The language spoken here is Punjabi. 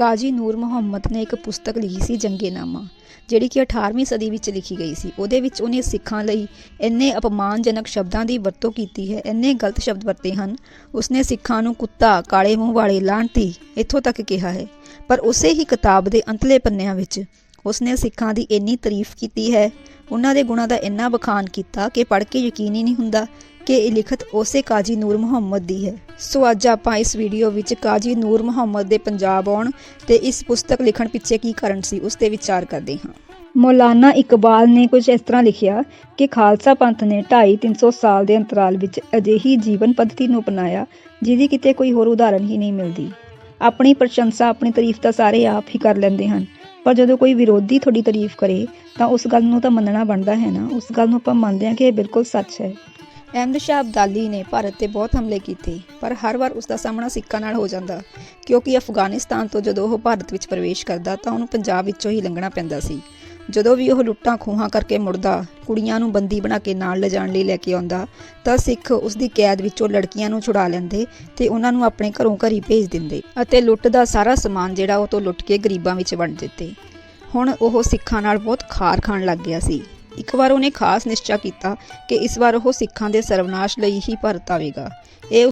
ਕਾਜ਼ੀ ਨੂਰ ਮੁਹੰਮਦ ਨੇ ਇੱਕ ਪੁਸਤਕ ਲਿਖੀ ਸੀ, ਜੰਗੇਨਾਮਾ, ਜਿਹੜੀ ਕਿ 18ਵੀਂ ਸਦੀ ਵਿੱਚ ਲਿਖੀ ਗਈ ਸੀ। ਉਹਦੇ ਵਿੱਚ ਉਹਨੇ ਸਿੱਖਾਂ ਲਈ ਇੰਨੇ ਅਪਮਾਨਜਨਕ ਸ਼ਬਦਾਂ ਦੀ ਵਰਤੋਂ ਕੀਤੀ ਹੈ, ਇੰਨੇ ਗਲਤ ਸ਼ਬਦ ਵਰਤੇ ਹਨ। ਉਸਨੇ ਸਿੱਖਾਂ ਨੂੰ ਕੁੱਤਾ, ਕਾਲੇ ਮੂੰਹ ਵਾਲੇ ਲਾਂਟੀ ਇੱਥੋਂ ਤੱਕ ਕਿਹਾ ਹੈ। ਪਰ ਉਸੇ ਹੀ ਕਿਤਾਬ ਦੇ ਅੰਤਲੇ ਪੰਨਿਆਂ ਵਿੱਚ ਉਸਨੇ ਸਿੱਖਾਂ ਦੀ ਇੰਨੀ ਤਾਰੀਫ ਕੀਤੀ ਹੈ, ਉਹਨਾਂ ਦੇ ਗੁਣਾਂ ਦਾ ਇੰਨਾ ਬਖਾਨ ਕੀਤਾ ਕਿ ਪੜ੍ਹ ਕੇ ਯਕੀਨ ਹੀ ਨਹੀਂ ਹੁੰਦਾ ਕਿ ਇਹ ਲਿਖਤ ਉਸੇ ਕਾਜੀ ਨੂਰ ਮੁਹੰਮਦ ਦੀ ਹੈ। ਸੋ ਅੱਜ ਆਪਾਂ ਇਸ ਵੀਡੀਓ ਵਿੱਚ ਕਾਜੀ ਨੂਰ ਮੁਹੰਮਦ ਦੇ ਪੰਜਾਬ ਆਉਣ ਤੇ ਇਸ ਪੁਸਤਕ ਲਿਖਣ ਪਿੱਛੇ ਕੀ ਕਾਰਨ ਸੀ, ਉਸ ਤੇ ਵਿਚਾਰ ਕਰਦੇ ਹਾਂ। ਮੌਲਾਨਾ ਇਕਬਾਲ ਨੇ ਕੁਝ ਇਸ ਤਰ੍ਹਾਂ ਲਿਖਿਆ ਕਿ ਖਾਲਸਾ ਪੰਥ ਨੇ 2.5-300 ਸਾਲ ਦੇ ਅੰਤਰਾਲ ਵਿੱਚ ਅਜਿਹੀ ਜੀਵਨ ਪੱਧਤੀ ਨੂੰ ਅਪਣਾਇਆ, ਜਿਹਦੀ ਕਿਤੇ ਕੋਈ ਹੋਰ ਉਦਾਹਰਨ ਹੀ ਨਹੀਂ ਮਿਲਦੀ। ਆਪਣੀ ਪ੍ਰਸ਼ੰਸਾ, ਆਪਣੀ ਤਾਰੀਫ ਤਾਂ ਸਾਰੇ ਆਪ ਹੀ ਕਰ ਲੈਂਦੇ ਹਨ। ਪਰ ਜਦੋਂ ਕੋਈ ਵਿਰੋਧੀ ਤੁਹਾਡੀ ਤਾਰੀਫ ਕਰੇ, ਤਾਂ ਉਸ ਗੱਲ ਨੂੰ ਤਾਂ ਮੰਨਣਾ ਬਣਦਾ ਹੈ ਨਾ? ਉਸ ਗੱਲ ਨੂੰ ਆਪਾਂ ਮੰਨਦੇ ਹਾਂ ਕਿ ਇਹ ਬਿਲਕੁਲ ਸੱਚ ਹੈ। ਅਹਿਮਦ ਸ਼ਾਹ ਅਬਦਾਲੀ ਨੇ ਭਾਰਤ ਤੇ ਬਹੁਤ ਹਮਲੇ ਕੀਤੇ, ਪਰ ਹਰ ਵਾਰ ਉਸ ਦਾ ਸਾਹਮਣਾ ਸਿੱਖਾਂ ਨਾਲ ਹੋ ਜਾਂਦਾ, ਕਿਉਂਕਿ ਅਫਗਾਨਿਸਤਾਨ ਤੋਂ ਜਦੋਂ ਉਹ ਭਾਰਤ ਵਿੱਚ ਪ੍ਰਵੇਸ਼ ਕਰਦਾ, ਤਾਂ ਉਹਨੂੰ ਪੰਜਾਬ ਵਿੱਚੋਂ ਹੀ ਲੰਘਣਾ ਪੈਂਦਾ ਸੀ। ਜਦੋਂ ਵੀ ਉਹ ਲੁੱਟਾਂ ਖੋਹਾਂ ਕਰਕੇ ਮੁੜਦਾ, ਕੁੜੀਆਂ ਨੂੰ ਬੰਦੀ ਬਣਾ ਕੇ ਨਾਲ ਲਿਜਾਣ ਲਈ ਲੈ ਕੇ ਆਉਂਦਾ, ਤਾਂ ਸਿੱਖ ਉਸ ਦੀ ਕੈਦ ਵਿੱਚੋਂ ਲੜਕੀਆਂ ਨੂੰ ਛੁਡਾ ਲੈਂਦੇ ਤੇ ਉਹਨਾਂ ਨੂੰ ਆਪਣੇ ਘਰੋਂ ਘਰੀ ਭੇਜ ਦਿੰਦੇ ਅਤੇ ਲੁੱਟ ਦਾ ਸਾਰਾ ਸਮਾਨ ਜਿਹੜਾ ਉਹ ਤੋਂ ਲੁੱਟ ਕੇ ਗਰੀਬਾਂ ਵਿੱਚ ਵੰਡ ਦਿੱਤੇ। ਹੁਣ ਉਹ ਸਿੱਖਾਂ ਨਾਲ ਬਹੁਤ ਖਾਰ ਖਾਣ ਲੱਗ ਗਿਆ ਸੀ। ਇੱਕ ਵਾਰ ਉਹਨੇ ਖਾਸ ਨਿਸ਼ਚਾ ਕੀਤਾ ਕਿ ਇਸ ਵਾਰ ਉਹ ਸਿੱਖਾਂ ਦੇ ਸਰਵਨਾਸ਼ ਲਈ ਹੀ ਪਰਤ ਆਵੇਗਾ। ਇਹ